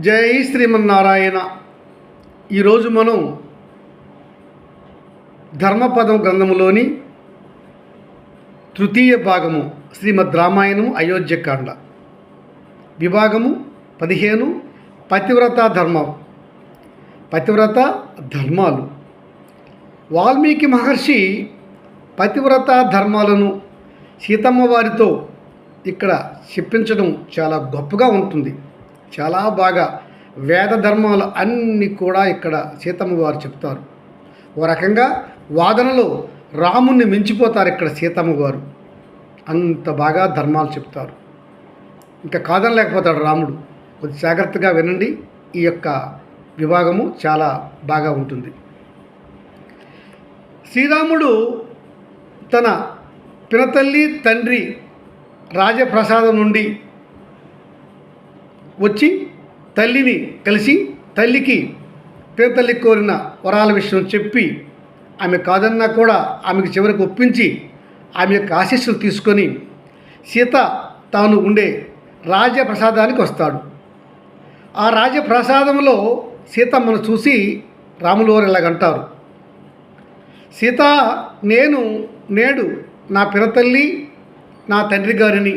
జై శ్రీమన్నారాయణ. ఈరోజు మనం ధర్మపదం గ్రంథములోని తృతీయ భాగము శ్రీమద్ రామాయణము అయోధ్యకాండ. విభాగము పదిహేను పతివ్రత ధర్మం. పతివ్రత ధర్మాలు. వాల్మీకి మహర్షి పతివ్రత ధర్మాలను సీతమ్మ వారితో ఇక్కడ చెప్పించడం చాలా గొప్పగా ఉంటుంది. చాలా బాగా వేద ధర్మాలు అన్నీ కూడా ఇక్కడ సీతమ్మ వారు చెప్తారు. ఓ రకంగా వాదనలో రాముణ్ణి మించిపోతారు ఇక్కడ సీతమ్మ గారు అంత బాగా ధర్మాలు చెప్తారు. ఇంకా కాదనలేకపోతాడు రాముడు. కొద్ది జాగ్రత్తగా వినండి. ఈ యొక్క విభాగము చాలా బాగా ఉంటుంది. శ్రీరాముడు తన పినతల్లి తండ్రి రాజప్రసాదం నుండి వచ్చి తల్లిని కలిసి తల్లికి పినతల్లికి కోరిన వరాల విషయం చెప్పి ఆమె కాదన్నా కూడా ఆమెకు చివరికి ఒప్పించి ఆమె యొక్క ఆశీస్సులు తీసుకొని సీత తాను ఉండే రాజప్రసాదానికి వస్తాడు. ఆ రాజప్రసాదంలో సీతమ్మను చూసి రాములు వారు ఇలాగంటారు సీత నేను నేడు నా పినతల్లి నా తండ్రి గారిని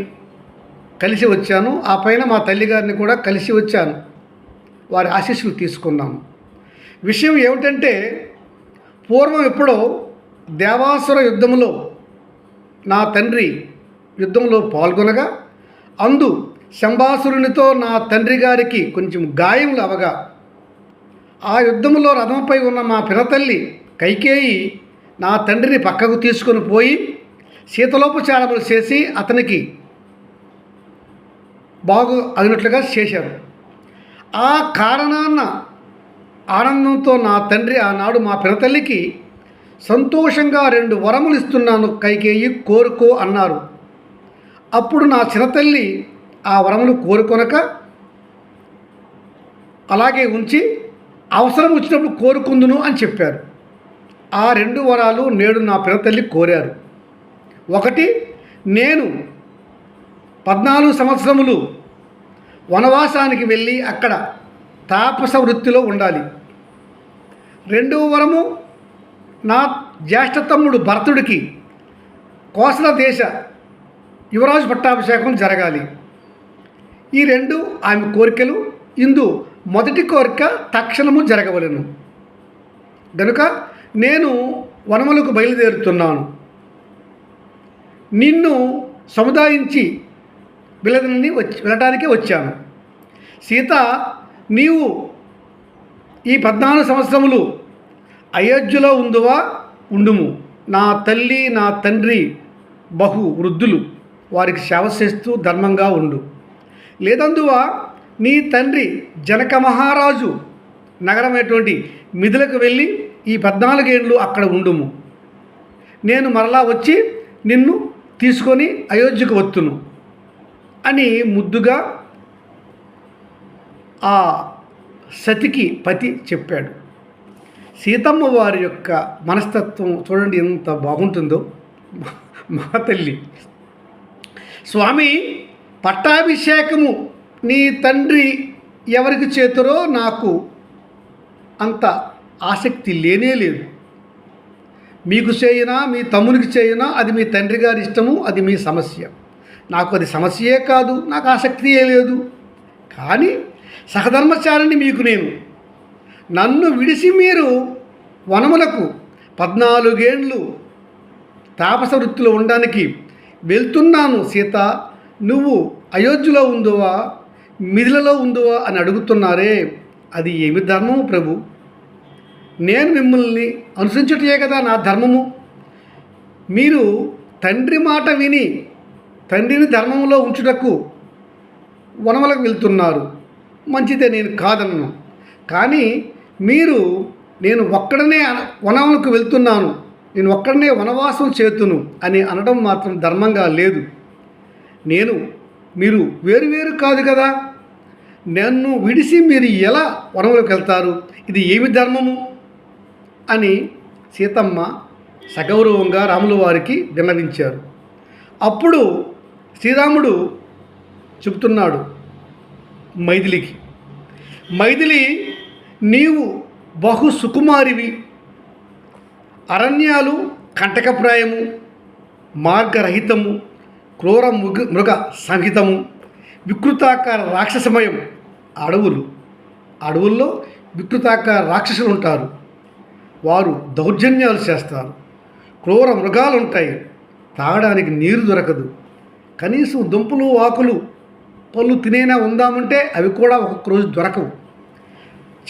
కలిసి వచ్చాను. ఆ పైన మా తల్లి గారిని కూడా కలిసి వచ్చాను. వారి ఆశీస్సులు తీసుకున్నాను. విషయం ఏమిటంటే పూర్వం ఎప్పుడో దేవాసుర యుద్ధంలో నా తండ్రి యుద్ధంలో పాల్గొనగా అందు శంబాసురునితో నా తండ్రి గారికి కొంచెం గాయములు అవగా ఆ యుద్ధంలో రథంపై ఉన్న మా పినతల్లి కైకేయి నా తండ్రిని పక్కకు తీసుకొని పోయి శీతలోపచారములు చేసి అతనికి బాగు అగినట్లుగా చేశారు. ఆ కారణాన్న ఆనందంతో నా తండ్రి ఆనాడు మా పినతల్లికి సంతోషంగా రెండు వరములు ఇస్తున్నాను కైకేయి కోరుకో అన్నారు. అప్పుడు నా చిన్నతల్లి ఆ వరములు కోరుకొనక అలాగే ఉంచి అవసరం వచ్చినప్పుడు కోరుకుందును అని చెప్పారు. ఆ రెండు వరాలు నేడు నా పినతల్లి కోరారు. ఒకటి నేను పద్నాలుగు సంవత్సరములు వనవాసానికి వెళ్ళి అక్కడ తాపస వృత్తిలో ఉండాలి. రెండవ వరము నా జ్యేష్ఠతమ్ముడు భరతుడికి కోసల దేశ యువరాజు పట్టాభిషేకం జరగాలి. ఈ రెండు ఆమె కోరికలు ఇందు మొదటి కోరిక తక్షణము జరగవలను. గనుక నేను వనములకు బయలుదేరుతున్నాను. నిన్ను సముదాయించి వెళ్ళదని వచ్చి వెళ్ళటానికి వచ్చాను. సీత నీవు ఈ పద్నాలుగు సంవత్సరములు అయోధ్యలో ఉందువా ఉండుము. నా తల్లి నా తండ్రి బహు వృద్ధులు. వారికి సేవ చేస్తూ ధర్మంగా ఉండు. లేదందువా? నీ తండ్రి జనక మహారాజు నగరమైనటువంటి మిథులకు వెళ్ళి ఈ పద్నాలుగేండ్లు అక్కడ ఉండుము. నేను మరలా వచ్చి నిన్ను తీసుకొని అయోధ్యకు వత్తును. అని ముద్దుగా ఆ సతికి పతి చెప్పాడు. సీతమ్మ వారి యొక్క మనస్తత్వం చూడండి ఎంత బాగుంటుందో. మా తల్లి స్వామి పట్టాభిషేకము నీ తండ్రి ఎవరికి చేతురో నాకు అంత ఆసక్తి లేనే లేదు. మీకు చేయినా మీ తమ్మునికి చేయినా అది మీ తండ్రి గారి ఇష్టము అది మీ సమస్య. నాకు అది సమస్యే కాదు నాకు ఆసక్తియే లేదు. కానీ సహధర్మచారిని మీకు నేను. నన్ను విడిసి మీరు వనములకు పద్నాలుగేండ్లు తాపస వృత్తిలో ఉండడానికి వెళ్తున్నాను సీత. నువ్వు అయోధ్యలో ఉందువా మిథిలలో ఉందువా అని అడుగుతున్నారే. అది ఏమి ధర్మము ప్రభు? నేను మిమ్మల్ని అనుసరించుటయే కదా నా ధర్మము. మీరు తండ్రి మాట విని తండ్రిని ధర్మంలో ఉంచుటకు వనములకు వెళ్తున్నారు. మంచిదే నేను కాదన్ను. కానీ మీరు నేను ఒక్కడనే వనములకు వెళ్తున్నాను. నేను ఒక్కడనే వనవాసం చేతును అని అనడం మాత్రం ధర్మంగా లేదు. నేను మీరు వేరు వేరు కాదు కదా? నన్ను విడిసి మీరు ఎలా వనములకు వెళ్తారు? ఇది ఏమి ధర్మము? అని సీతమ్మ సగౌరవంగా రాముల వారికి విన్నవించారు. అప్పుడు శ్రీరాముడు చెబుతున్నాడు మైథిలికి మైథిలి నీవు బహు సుకుమారివి. అరణ్యాలు కంటకప్రాయము మార్గరహితము క్రూర మృగ మృగ సంహితము వికృతాకార రాక్షసమయం. అడవులు అడవుల్లో వికృతాకార రాక్షసులు ఉంటారు వారు దౌర్జన్యాలు చేస్తారు. క్రూర మృగాలు ఉంటాయి తాగడానికి నీరు దొరకదు. కనీసం దుంపలు ఆకులు పళ్ళు తినేనా ఉందామంటే అవి కూడా ఒక్కొక్క రోజు దొరకవు.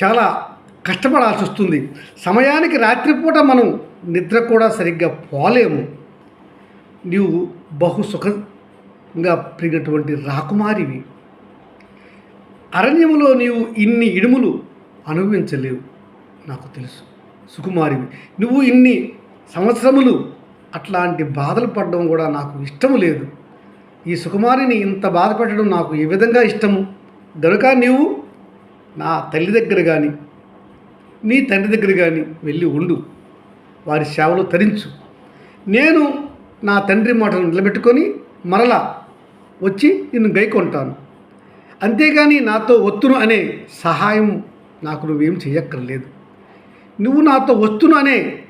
చాలా కష్టపడాల్సి వస్తుంది. సమయానికి రాత్రిపూట మనం నిద్ర కూడా సరిగ్గా పోలేము. నీవు బహు సుఖంగా పెరిగినటువంటి రాకుమారివి. అరణ్యములో నీవు ఇన్ని ఇడుములు అనుభవించలేవు నాకు తెలుసు. సుకుమారివి నువ్వు ఇన్ని సంవత్సరములు అట్లాంటి బాధలు పడడం కూడా నాకు ఇష్టము లేదు. ఈ సుకుమారిని ఇంత బాధపెట్టడం నాకు ఏ విధంగా ఇష్టము? గనుక నీవు నా తల్లి దగ్గర కానీ నీ తండ్రి దగ్గర కానీ వెళ్ళి ఉండు. వారి సేవలు తరించు. నేను నా తండ్రి మాటను నిలబెట్టుకొని మరలా వచ్చి నిన్ను గైకొంటాను. అంతేగాని నాతో వత్తును అనే సహాయం నాకు నువ్వేం చెయ్యక్కర్లేదు. నువ్వు నాతో వస్తును అనే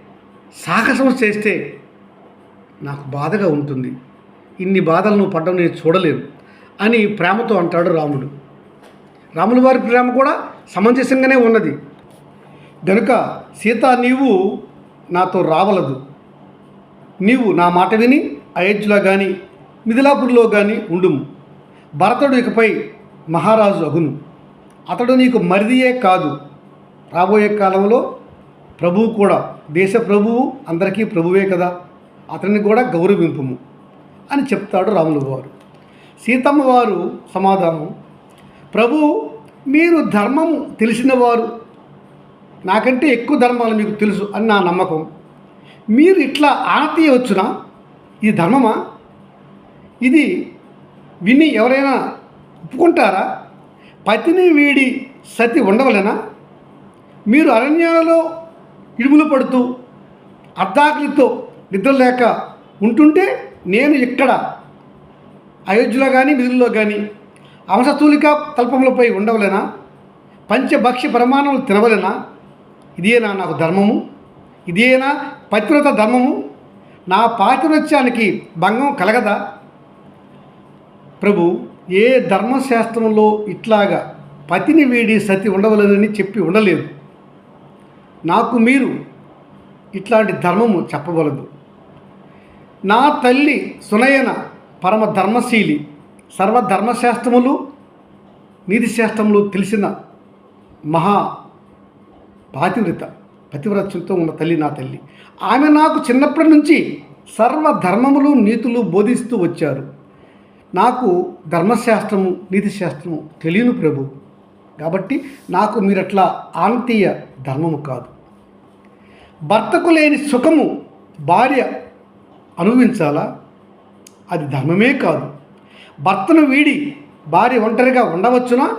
సాహసం చేస్తే నాకు బాధగా ఉంటుంది. ఇన్ని బాధలు నువ్వు పడ్డం నేను చూడలేను అని ప్రేమతో అంటాడు రాముడు. రాముల వారి ప్రేమ కూడా సమంజసంగానే ఉన్నది. గనుక సీత నీవు నాతో రావలదు. నీవు నా మాట విని అయోధ్యలో కానీ మిథిలాపూర్లో కానీ ఉండుము. భరతుడు ఇకపై మహారాజు అగును. అతడు నీకు మరిదియే కాదు. రాబోయే కాలంలో ప్రభువు కూడా దేశ ప్రభువు అందరికీ ప్రభువే కదా. అతన్ని కూడా గౌరవింపుము. అని చెప్తాడు రాములు వారు. సీతమ్మ వారు సమాధానం ప్రభు మీరు ధర్మం తెలిసినవారు నాకంటే ఎక్కువ ధర్మాలు మీకు తెలుసు అని నా నమ్మకం. మీరు ఇట్లా ఆనతీయవచ్చునా? ఇది ధర్మమా? ఇది విని ఎవరైనా ఒప్పుకుంటారా? పతిని వీడి సతి ఉండవలెనా? మీరు అరణ్యాలలో ఇడుములు పడుతూ అర్ధాకలితో నిద్ర లేక ఉంటుంటే నేను ఇక్కడ అయోధ్యలో కానీ మిధుల్లో కానీ అంశతూలిక తల్పములపై ఉండవలేనా? పంచభక్ష్య ప్రమాణాలు తినవలేనా? ఇదేనా నాకు ధర్మము? ఇదేనా పతివ్రత ధర్మము? నా పాతివృత్యానికి భంగం కలగదా? ప్రభు ఏ ధర్మశాస్త్రంలో ఇట్లాగా పతిని వీడి సతి ఉండవలనని చెప్పి ఉండలేదు. నాకు మీరు ఇట్లాంటి ధర్మము చెప్పవలదు. నా తల్లి సునయన పరమ ధర్మశీలి సర్వధర్మశాస్త్రములు నీతిశాస్త్రములు తెలిసిన మహా పాతివ్రత పతివ్రత్యంతో ఉన్న తల్లి నా తల్లి. ఆమె నాకు చిన్నప్పటి నుంచి సర్వధర్మములు నీతులు బోధిస్తూ వచ్చారు. నాకు ధర్మశాస్త్రము నీతిశాస్త్రము తెలియను ప్రభు. కాబట్టి నాకు మీరట్లా ఆంతీయ ధర్మము కాదు. భర్తకు లేని సుఖము భార్య అనుభవించాలా? అది ధర్మమే కాదు. భర్తను వీడి భార్య ఒంటరిగా ఉండవచ్చునా?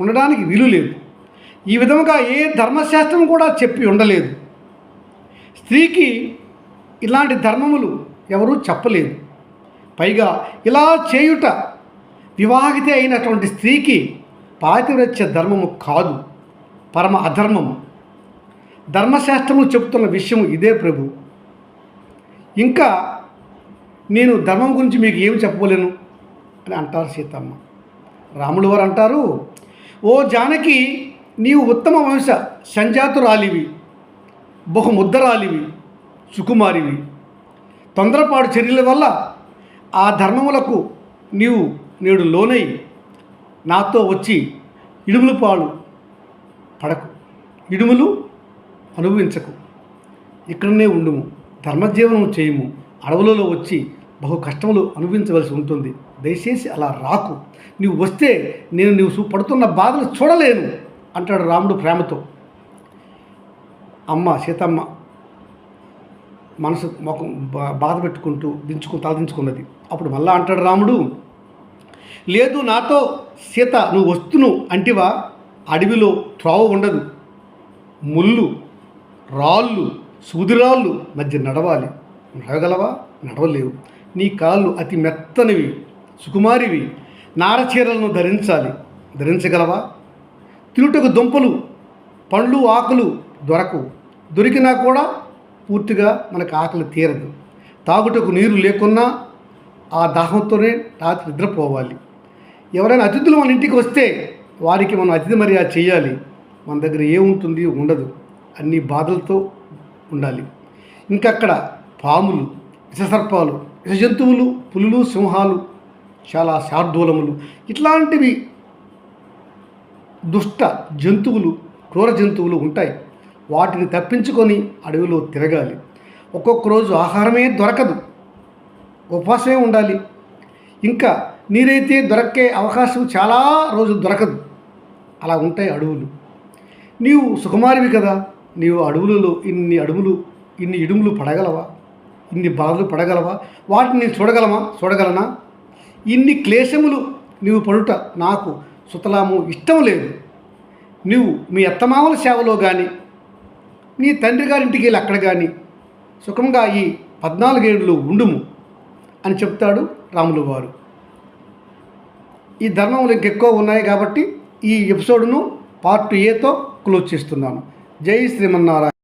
ఉండడానికి వీలు లేదు. ఈ విధముగా ఏ ధర్మశాస్త్రం కూడా చెప్పి ఉండలేదు. స్త్రీకి ఇలాంటి ధర్మములు ఎవరూ చెప్పలేదు. పైగా ఇలా చేయుట వివాహిత అయినటువంటి స్త్రీకి పాతివ్రత్య ధర్మము కాదు. పరమ అధర్మము. ధర్మశాస్త్రము చెబుతున్న విషయం ఇదే ప్రభు. ఇంకా నేను ధర్మం గురించి మీకు ఏమి చెప్పలేను అని అంటారు సీతమ్మ. రాములు వారు అంటారు ఓ జానకి నీవు ఉత్తమ వంశ సంజాతురాలివి బహుముద్దరాలివి సుకుమారివి. తొందరపాటు చర్యల వల్ల ఆ ధర్మములకు నీవు నేడు లోనై నాతో వచ్చి ఇడుములు పాలు పడకు. ఇడుములు అనుభవించకు. ఇక్కడనే ఉండుము. ధర్మజీవనం చేయము. అడవులలో వచ్చి బహు కష్టములు అనుభవించవలసి ఉంటుంది. దయచేసి అలా రాకు. నీవు వస్తే నేను నీవు పడుతున్న బాధలు చూడలేను అంటాడు రాముడు ప్రేమతో. అమ్మ సీతమ్మ మనసు మొఖం బా- బాధ పెట్టుకుంటూ దించుకు తలదించుకున్నది అప్పుడు మళ్ళా అంటాడు రాముడు లేదు నాతో సీత నువ్వు వస్తును అంటివా? అడవిలో త్రోవ ఉండదు. ముళ్ళు రాళ్ళు సూదిరాళ్ళు మధ్య నడవాలి. నడవగలవా నడవలేవు. నీ కాళ్ళు అతి మెత్తనివి సుకుమారివి. నారచీరలను ధరించాలి. ధరించగలవా? తినుటకు దుంపలు పండ్లు ఆకులు దొరకవు. దొరికినా కూడా పూర్తిగా మనకు ఆకలి తీరదు. తాగుటకు నీరు లేకున్నా ఆ దాహంతోనే రాత్రి నిద్రపోవాలి. ఎవరైనా అతిథులు మన ఇంటికి వస్తే వారికి మనం అతిథి మర్యాద చేయాలి. మన దగ్గర ఏముంటుంది ఉండదు. అన్ని బాధలతో ఉండాలి. ఇంకక్కడ పాములు విషసర్పాలు విష జంతువులు పులులు సింహాలు చాలా శార్దూలములు ఇట్లాంటివి దుష్ట జంతువులు క్రూర జంతువులు ఉంటాయి. వాటిని తప్పించుకొని అడవిలో తిరగాలి. ఒక్కొక్క రోజు ఆహారమే దొరకదు. ఉపవాసమే ఉండాలి. ఇంకా నీరైతే దొరకే అవకాశం చాలా రోజులు దొరకదు. అలా ఉంటాయి అడవులు. నీవు సుకుమారివి కదా? నీవు అడవులలో ఇన్ని అడవులు ఇన్ని ఇడుములు పడగలవా? ఇన్ని బాధలు పడగలవా? వాటిని నేను చూడగలమా? చూడగలనా? ఇన్ని క్లేశములు నీవు పడుట నాకు సుతలాము ఇష్టం లేదు. నువ్వు మీ అత్తమామల సేవలో కానీ నీ తండ్రి గారింటికి వెళ్ళి అక్కడ కానీ సుఖంగా ఈ పద్నాలుగేళ్ళు ఉండుము అని చెప్తాడు రాములు వారు. ఈ ధర్మములు ఇంకెక్కువ ఉన్నాయి కాబట్టి ఈ ఎపిసోడ్ను పార్ట్ ఏతో క్లోజ్ చేస్తున్నాను. జై శ్రీమన్నారాయణ.